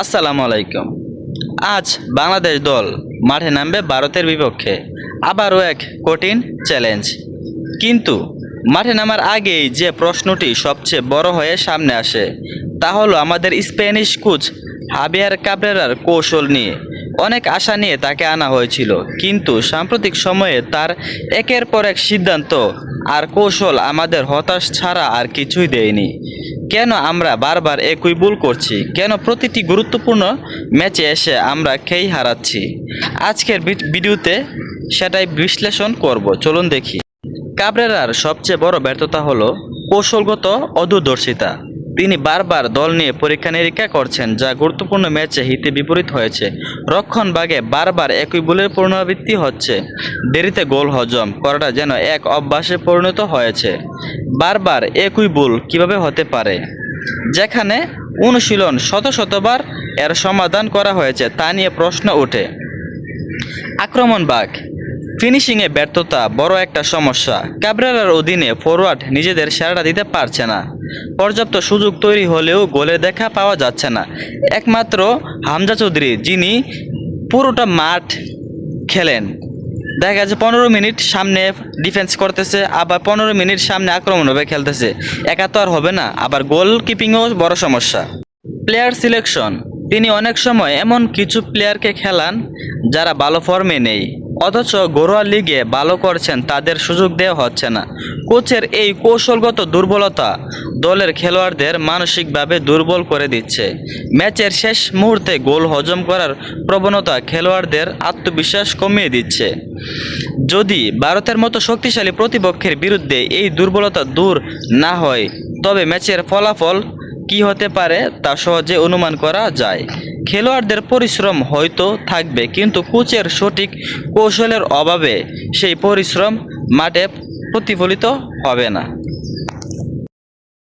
আসসালামু আলাইকুম। আজ বাংলাদেশ দল মাঠে নামবে ভারতের বিপক্ষে। আবারও এক কঠিন চ্যালেঞ্জ কিন্তু মাঠে নামার আগেই যে প্রশ্নটি সবচেয়ে বড় হয়ে সামনে আসে, তা হলো আমাদের স্প্যানিশ কোচ হাবিয়ার কাবরেরার কৌশল নিয়ে। অনেক আশা নিয়ে তাকে আনা হয়েছিল, কিন্তু সাম্প্রতিক সময়ে তার একের পর এক সিদ্ধান্ত আর কৌশল আমাদের হতাশ ছাড়া আর কিছুই দেয়নি। কেন আমরা বারবার একই ভুল করছি? কেন প্রতিটি গুরুত্বপূর্ণ ম্যাচে এসে আমরা খেই হারাচ্ছি? আজকের ভিডিওতে সেটাই বিশ্লেষণ করব। চলুন দেখি। কাবরেরার সবচেয়ে বড় ব্যর্থতা হলো কৌশলগত অদূরদর্শিতা। তিনি বারবার দল নিয়ে পরীক্ষা নিরীক্ষা করছেন, যা গুরুত্বপূর্ণ ম্যাচে হিতে বিপরীত হয়েছে। রক্ষণ বাগে বারবার একই ভুলের পুনরাবৃত্তি হচ্ছে। দেরিতে গোল হজম করাটা যেন এক অভ্যাসে পরিণত হয়েছে। বারবার একই ভুল কীভাবে হতে পারে? যেখানে অনুশীলন শত শতবার এর সমাধান করা হয়েছে তা নিয়ে প্রশ্ন ওঠে। আক্রমণ বাঘ ফিনিশিংয়ে ব্যর্থতা বড় একটা সমস্যা। ক্যাবরার অধীনে ফরওয়ার্ড নিজেদের সেরাটা দিতে পারছে না। পর্যাপ্ত সুযোগ তৈরি হলেও গোলে দেখা পাওয়া যাচ্ছে না। একমাত্র হামজা চৌধুরী, যিনি পুরোটা মাঠ খেলেন। দেখা যাচ্ছে পনেরো মিনিট সামনে ডিফেন্স করতেছে, আবার পনেরো মিনিট সামনে আক্রমণভাবে খেলতেছে। একা তো আর হবে না, আবার গোল কিপিংও বড় সমস্যা। Player selection. তিনি অনেক সময় এমন কিছু প্লেয়ারকে খেলান যারা ভালো ফর্মে নেই। অথচ ঘরোয়া লিগে ভালো করছেন, তাদের সুযোগ দেওয়া হচ্ছে না। কোচের এই কৌশলগত দুর্বলতা দলের খেলোয়াড়দের মানসিকভাবে দুর্বল করে দিচ্ছে। ম্যাচের শেষ মুহূর্তে গোল হজম করার প্রবণতা খেলোয়াড়দের আত্মবিশ্বাস কমিয়ে দিচ্ছে। যদি ভারতের মতো শক্তিশালী প্রতিপক্ষের বিরুদ্ধে এই দুর্বলতা দূর না হয়, তবে ম্যাচের ফলাফল কি হতে পারে তা সহজে অনুমান করা যায়। খেলোয়াড়দের পরিশ্রম হয়তো থাকবে, কিন্তু কোচের সঠিক কৌশলের অভাবে সেই পরিশ্রম মাঠে প্রতিফলিত হবে না।